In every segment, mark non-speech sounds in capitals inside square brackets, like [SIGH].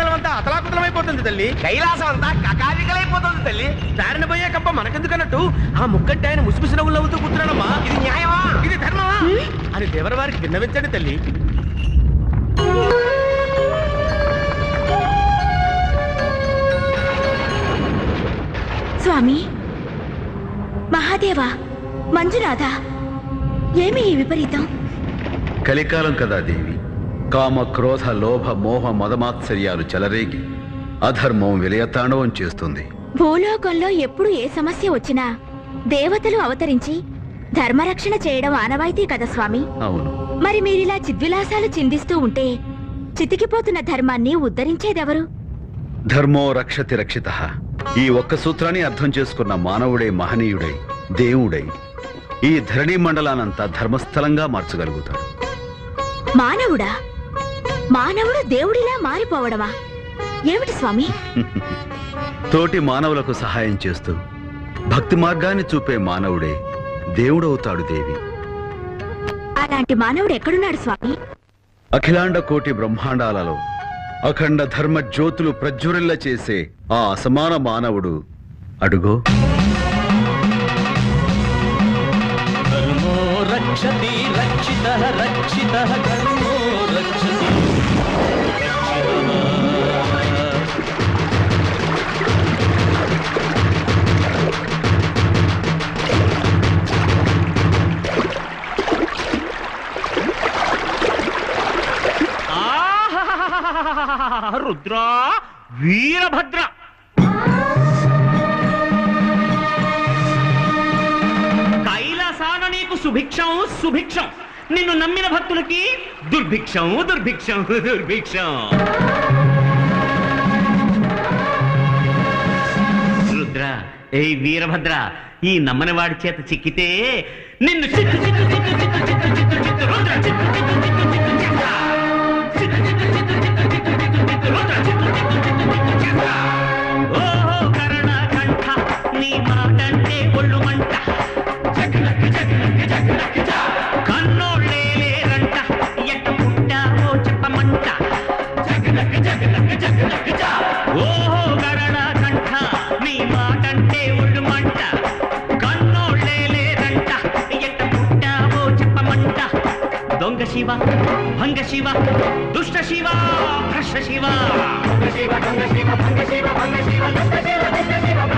మండలం అంతా అతలాకుతలమైపోతుంది తల్లి. కైలాసం అంతా కకాలికలైపోతుంది తల్లి. దారిన పోయే కప్ప మనకెందుకన్నట్టు? ఆ ముక్కంటి ఆయన ముసిముసి నవ్వులు నవ్వుతూ కూర్చున్నాడమ్మా ఇది న్యాయమా? ఇది ధర్మమా? అని దేవర వారికి విన్నవించండి తల్లి. స్వామి మహాదేవా మంజునాథ ఏమి ఈ విపరీతం? కలికాలం కదా దేవి. కామ క్రోధ లోభ మోహ మదమాత్సర్యాలు చెలరేగి అధర్మం విలయతాండవం చేస్తుంది. భూలోకంలో ఎప్పుడు ఏ సమస్య వచ్చినా దేవతలు అవతరించి ధర్మరక్షణ చేయడం ఆనవాయితీ కదా స్వామి? అవును. మరి మీరిలా చిద్విలాసాలు చిందిస్తూ ఉంటే చితికిపోతున్న ధర్మాన్ని ఉద్ధరించేదెవరు? ధర్మో రక్షతి రక్షిత. ఈ ఒక్క సూత్రాన్ని అర్థం చేసుకున్న మానవుడే మహనీయుడై దేవుడై ఈ ధరణి మండలానంతా ధర్మస్థలంగా మార్చగలుగుతాడు. మానవుడా? మానవుడు దేవుడిలా మారిపోవడమా? ఏమిటి స్వామి? [LAUGHS] తోటి మానవులకు సహాయం చేస్తూ భక్తి మార్గాన్ని చూపే మానవుడే దేవుడవుతాడు దేవి. అలాంటి మానవుడు ఎక్కడున్నాడు స్వామి? అఖిలాండ కోటి బ్రహ్మాండాలలో అఖండ ధర్మ జ్యోతులు ప్రజ్వరిల్ల చేసే ఆ అసమాన మానవుడు అడుగో. ధర్మో రక్షతి రక్షిత రక్షిత ధర్మో రక్షతి. రుద్రా వీరభద్ర కైలాసాన నీకు సుభిక్షం సుభిక్షం నిన్ను నమ్మిన భక్తులకి దుర్భిక్షం దుర్భిక్షం దుర్భిక్షం రుద్ర ఏ వీరభద్ర ఈ నమ్మని వాడి చేత చిక్కితే నిన్ను చిత్తు చిత్తు చిత్తు చిత్తు చిత్తు చిత్తు చిత్తు రుద్ర చిత్తు చిత్తు చిత్తు చిత్తు చిత్తు దొంగ శివ భంగ శివ శివ భ్రష్ట శివ భంగ శివ భంగ శివ భంగ శివ భంగ శివ శివ భంగ శివ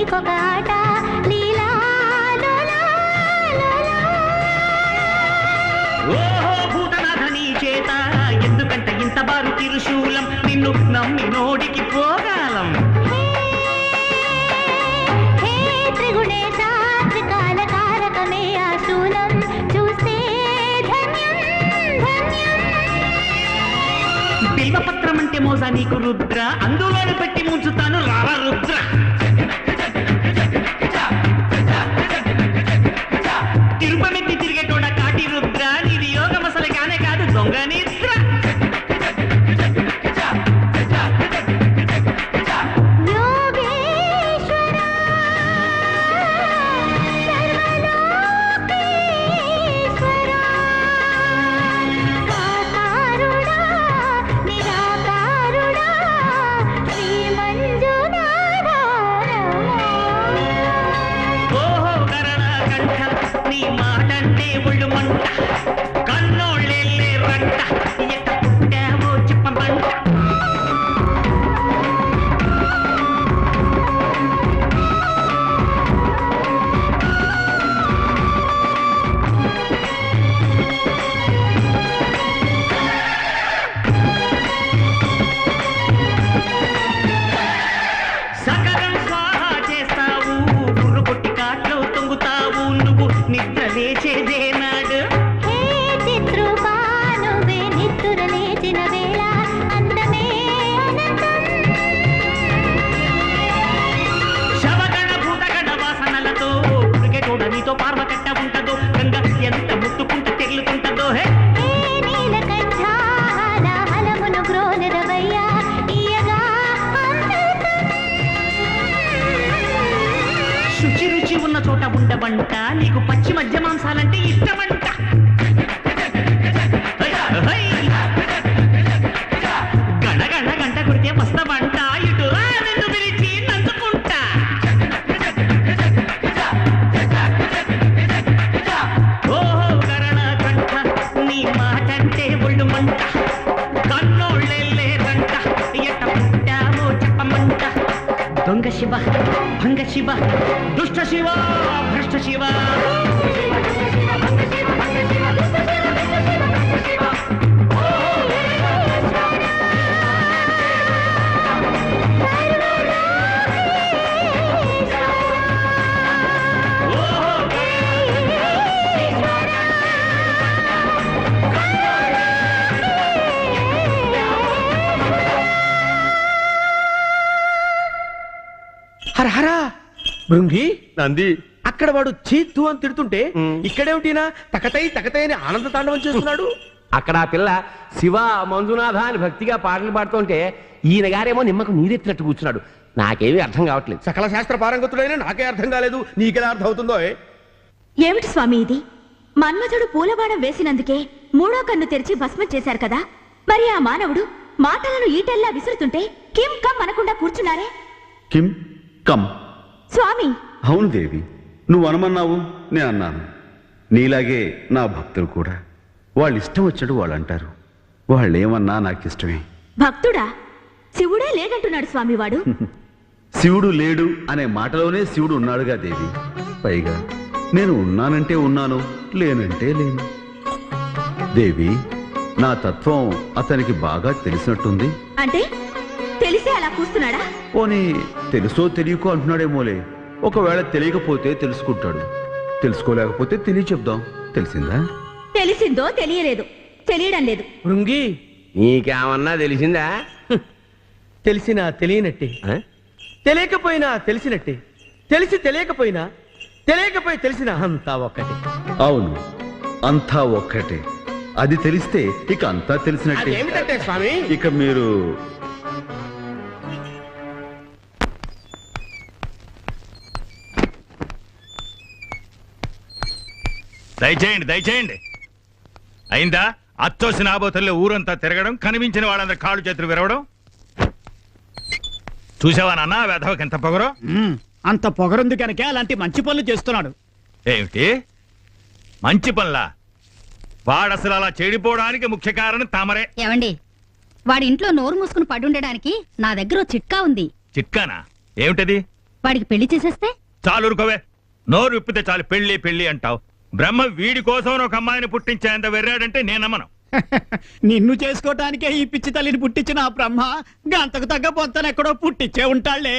నీకొక ఆట లీలా లోలా, లోలా. ఓహో భూతనాథ నీ చేత ఎందుకంట ఇంత బారు తిరుశూలం? నిన్ను నమ్మి నోడికి పోగాలం. బిల్వపత్రం అంటే మోసా నీకు రుద్ర అందులో పెట్టి ముంచుతాను రారా రుద్ర. का శివ భంగ శివ దుష్ట శివ భ్రష్ట శివ. శివ. బృంగి నంది. అక్కడ వాడు చీత్తు అని తిడుతుంటే ఇక్కడేమిటినా? తకతై తకతై అని ఆనంద తాండవం చేస్తున్నాడు. అక్కడ ఆ పిల్ల శివ మంజునాథ అని భక్తిగా పాటలు పాడుతుంటే ఈయన గారేమో నిమ్మకు నీరెత్తినట్టు కూర్చున్నాడు. నాకేమీ అర్థం కావట్లేదు. సకల శాస్త్ర పారంగతుడైనా నాకే అర్థం కాలేదు. నీకెలా అర్థం అవుతుందో? ఏమిటి స్వామి ఇది? మన్మథుడు పూలబాణం వేసినందుకే మూడో కన్ను తెరిచి భస్మం చేశారు కదా. మరి ఆ మానవుడు మాటలను ఈటెల్లా విసురుతుంటే కిం కమ్ అనకుండా కూర్చున్నారే? కిం కమ్. స్వామి! అవును దేవి నువ్వు అనమన్నావు నేను అన్నాను. నీలాగే నా భక్తులు కూడా. వాళ్ళు ఇష్టం వచ్చినట్టు వాళ్ళు అంటారు వాళ్ళు ఏమన్నా నాకు ఇష్టమే భక్తుడా? శివుడే లేడంటున్నాడు స్వామివాడు. [LAUGHS] శివుడు లేడు అనే మాటలోనే శివుడు ఉన్నాడుగా దేవి. పైగా నేను ఉన్నానంటే ఉన్నాను లేనంటే లేను. దేవి నా తత్వం అతనికి బాగా తెలిసినట్టుంది. అంటే? తెలిసే అలా కూస్తున్నాడా? పోనీ తెలుసో తెలియకో అంటున్నాడేమోలే. ఒకవేళ తెలియకపోతే తెలుసుకుంటాడు. తెలుసుకోలేకపోతే తెలియ చెప్దాం. తెలిసిందా? తెలిసిందో తెలియలేదు. తెలియడం లేదు. బృంగి నీకేమన్నా తెలిసిందా? తెలిసినా తెలియనట్టే. ఆ? తెలియకపోయినా తెలిసినట్టే. తెలిసి తెలియకపోయినా తెలియకపోయి తెలిసిన అంతా ఒక్కటే. అవును అంతా ఒక్కటే. అది తెలిస్తే ఇక అంతా తెలిసినట్టే. అదేమిటంటే స్వామి? ఇక మీరు దయచేయండి దయచేయండి. అయిందా? అచ్చోసిన ఆబోతుల్లో ఊరంతా తిరగడం కనిపించిన వాళ్ళందరి కాళ్ళు చేతులు విరవడం. చూసావా నాన్న వెధవకి ఎంత పొగరో. అంత పొగరుంది కనుక అలాంటి మంచి పనులు చేస్తున్నాడు. ఏమిటి? మంచి పనులా? వాడసలు అలా చెడిపోవడానికి ముఖ్య కారణం తమరే. ఏమండి వాడి ఇంట్లో నోరు మూసుకుని పడుండడానికి నా దగ్గర చిట్కా ఉంది. చిట్కానా? ఏమిటది? వాడికి పెళ్ళి చేసేస్తే? చాలు ఊరుకోవే. నోరు విప్పితే చాలు పెళ్ళి పెళ్ళి అంటావు. బ్రహ్మ వీడి కోసం ఒక అమ్మాయిని పుట్టించేంత వెర్రాడంటే నేను నమ్మను. [LAUGHS] నిన్ను చేసుకోవటానికే ఈ పిచ్చి తల్లిని పుట్టించిన ఆ బ్రహ్మ గంతకు తగ్గ పొంతనెక్కడో పుట్టించే ఉంటాళ్ళే.